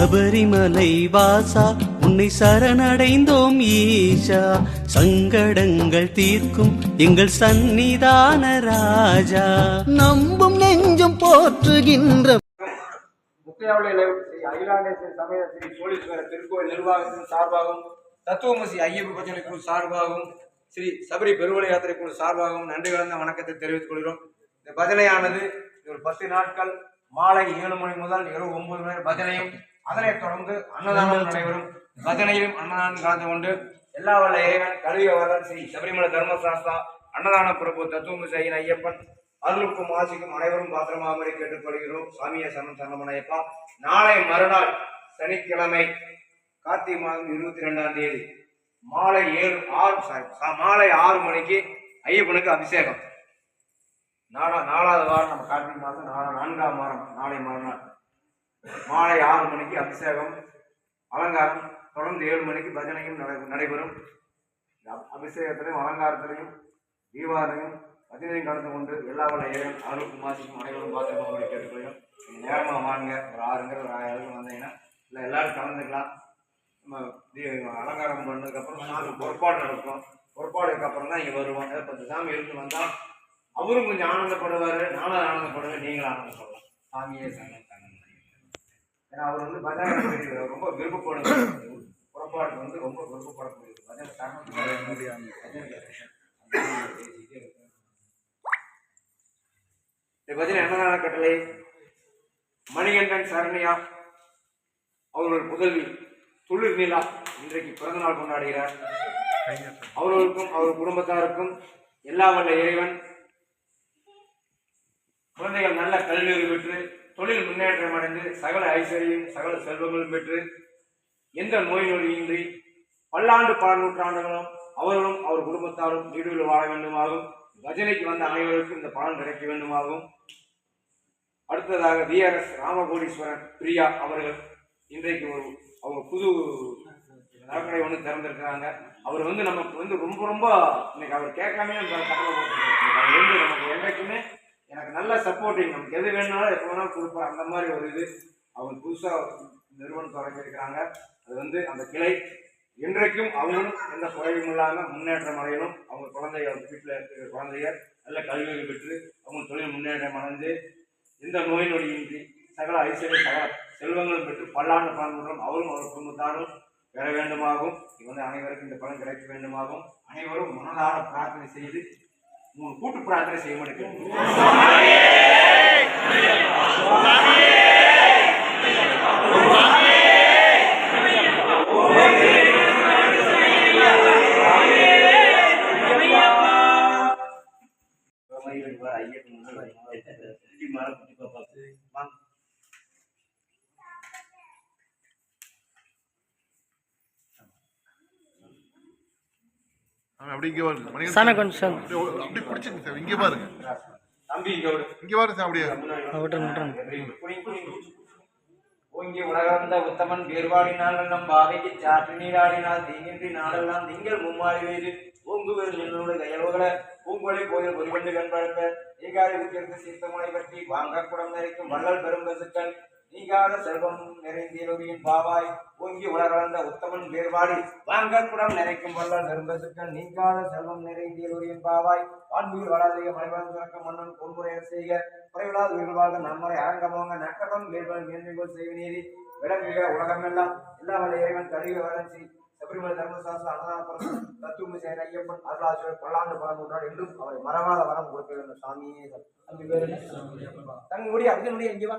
சபரிமலை வாசா உன்னை சரணடைந்தோம் ஈஷா. சங்கடங்கள் தீர்க்கும் எங்கள் சந்நிதான ராஜா. நம்பும் நெஞ்சும் போற்றுகின்ற அகிலாண்டேஸ்வரி சமய ஸ்ரீ திருக்கோயில் நிர்வாகத்தின் சார்பாகவும் தத்துவமசி ஐயப்ப பஜனை குழு சார்பாகவும் ஸ்ரீ சபரி பெருவழி யாத்திரை குழு சார்பாகவும் நன்றி கலந்த வணக்கத்தை தெரிவித்துக் கொள்கிறோம். இந்த பஜனையானது ஒரு பத்து நாட்கள் மாலை ஏழு மணி முதல் இரவு ஒன்பது மணி வரை பஜனையும் அதனைத் தொடர்ந்து அன்னதானம் நடைபெறும். பஜனையிலும் அன்னதானம் கலந்து கொண்டு எல்லா வல்ல இறைவன் கலியவரன் ஸ்ரீ சபரிமலை தர்மசாஸ்தா அன்னதான பிரபு தத்துவம் ஐயன் ஐயப்பன் அருளுக்கும் ஆசிக்கும் அனைவரும் பாத்திரமாமரை கேட்டுக்கொள்கிறோம் சாமிய சரணம் சரணமனையப்பா நாளை மறுநாள் சனிக்கிழமை கார்த்திகை மாதம் இருபத்தி ரெண்டாம் தேதி மாலை ஏழு ஆறு சா- மாலை ஆறு மணிக்கு ஐயப்பனுக்கு அபிஷேகம். நாலா நாலாவது வாரம் நம்ம கார்த்திகை மாதம் நாலா நான்காம் வாரம் நாளை மறுநாள். மாலை ஆறு மணிக்கு அபிஷேகம் அலங்காரம் தொடர்ந்து ஏழு மணிக்கு பஜனையும் நடை- நடைபெறும். அபிஷேகத்திலையும் அலங்காரத்திலையும் தீபாவளியும் பஜனையும் கலந்து கொண்டு எல்லா வல்ல ஏழும் அருளுக்கும் மாசிக்கும் அனைவரும் பார்த்து அவங்களை கேட்டுக்கொள்ளும் நீங்கள் நேரமாக வாங்க ஒரு ஆறுங்கிற ஒரு ஆயிரம் வந்தீங்கன்னா இல்லை எல்லாரும் கலந்துக்கலாம். நம்ம அலங்காரம் பண்ணதுக்கப்புறம் சாமி பொறுப்பாடு நடக்கும். பொறுப்பாடுக்கு அப்புறம் தான் இங்கே வருவோம். பத்து சாமி இருந்து வந்தால் அவரும் கொஞ்சம் ஆனந்தப்படுவார் நானும் ஆனந்தப்படுவேன் நீங்களும் ஆனந்தப்படலாம். சாமியே சங்கம் ஏன்னா அவர் வந்து பஜனை ரொம்ப விருப்பப்படும் புறப்பாடு வந்து ரொம்ப விருப்பப்படக்கூடியது பஜனை சரணம் இந்த பஜனை என்னதான கட்டளை மணிகண்டன் சரண்யா அவர்கள் புதல்வி துளிர் நிலா இன்றைக்கு பிறந்த நாள் கொண்டாடுகிறார். அவர்களுக்கும் அவர் குடும்பத்தாருக்கும் எல்லா வல்ல இறைவன் குழந்தைகள் நல்ல கல்வி பெற்று தொழில் முன்னேற்றம் அடைந்து சகல ஐஸ்வர்யம் சகல செல்வங்களும் பெற்று எந்த நோய் நொழியின்றி பல்லாண்டு பல நூற்றாண்டுகளும் அவர்களும் அவர் குடும்பத்தாரும் வீடுகளில் வாழ வேண்டுமாகும் பஜனைக்கு வந்த அனைவருக்கும் இந்த பலன் கிடைக்க வேண்டுமாகும் அடுத்ததாக விஆர்எஸ் ராமகோடீஸ்வரன் பிரியா அவர்கள் இன்றைக்கு ஒரு அவங்க புது நகைக்கடை ஒன்று திறந்திருக்கிறாங்க. அவர் வந்து நமக்கு வந்து ரொம்ப ரொம்ப இன்னைக்கு அவர் கேட்காம அந்த கட்டளை அவர் வந்து நமக்கு என்றைக்குமே நல்ல சப்போர்ட்டிங் நமக்கு எது வேணுனாலும் எப்போ வேணாலும் கொடுப்பார் அந்த மாதிரி ஒரு இது அவங்க புதுசாக நிறுவனம் தொடங்கியிருக்கிறாங்க. அது வந்து அந்த கிளை. இன்றைக்கும் அவங்களும் எந்த குறைவும் இல்லாமல் முன்னேற்றம் அடையணும். அவங்க குழந்தைகள் வீட்டில் இருக்கிற குழந்தைகள் நல்ல கல்வியை பெற்று அவங்க தொழில் முன்னேற்றம் அடைந்து எந்த நோய் நொடியின்றி சகல ஐஸ்வர்ய சகல செல்வங்களும் பெற்று பல்லாண்டு பலன்களும் அவரும் அவர் குடும்பத்தாரும் பெற வேண்டுமாகும். இது வந்து அனைவருக்கும் இந்த பலன் கிடைக்க வேண்டுமாகும். அனைவரும் மனதார பிரார்த்தனை செய்து உங்க கூட்டு பிரார்த்தனை செய்ய மாட்டேங்க அவன் அப்படி இங்கே பாருங்க. மணிகண்டன் சாண கொஞ்சம் அப்படி ஒ- அப்படி பிடிச்சிங்க சார். இங்கே பாருங்க. தம்பி இங்க ஒரு இங்கே பாருங்க சார் அப்படியே. விட்டுருங்க விட்டுருங்க. புரியுங்க, புரியுங்க. ஓங்கி உலகந்த உத்தமன் வேறுபாடினால் நம் பாவைக்கு சாற்று நீராடினால் தீங்கின்றி நாடெல்லாம் திங்கள் மும்மாறி வேறு. ஓங்கு வேறு நின்னோடு கயல்வகள பூங்கொழி கோயில் பொறிவண்டு கண்பழப்ப. ஈகாரி உத்திற்கு சீர்த்தமலை பற்றி வாங்க குடம் நிறைக்கும் வள்ளல் பெரும் பசுக்கள் நீங்காத செல்வம் நிறைந்தீரொரியின் பாவாய் ஓங்கி உலகந்த உத்தமன் வேறுபாடி. வாங்க குடம் நிறைக்கும் வள்ளல் பெரும் நீங்காத செல்வம் நிறைந்தீரொரியின் பாவாய். வான்மீர் வளாதிக மலைவளம் சுரக்க மன்னன் பொன்முறைய செய்க. குறைவிலாத உயிர்வாழ்க நம்மரை அரங்கமோங்க நக்கடம் வேள்வல் மேன்மைகள் செய்வ நீதி விளங்குக உலகமெல்லாம். எல்லா வல்ல இறைவன் கழிவு வளர்ச்சி. சபரிமலை தர்மசாஸ்திர அன்னதானபுரம் தத்துவமி சேன ஐயப்பன் அருளாசிரியர் பல்லாண்டு பல நூற்றாண்டு என்றும் அவரை மறவாத வரம் கொடுக்க வேண்டும். சாமியே தம்பி பேரு என்ன? தங்க முடி வா.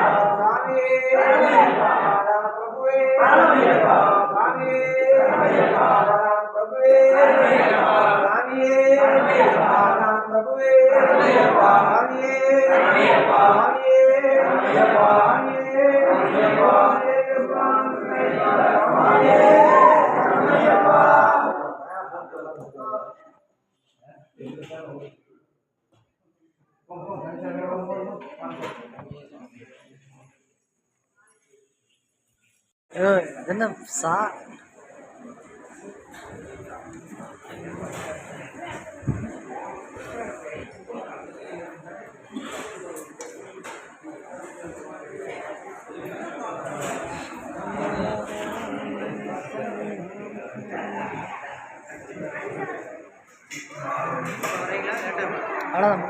哎，真啥。不傻 அடதான்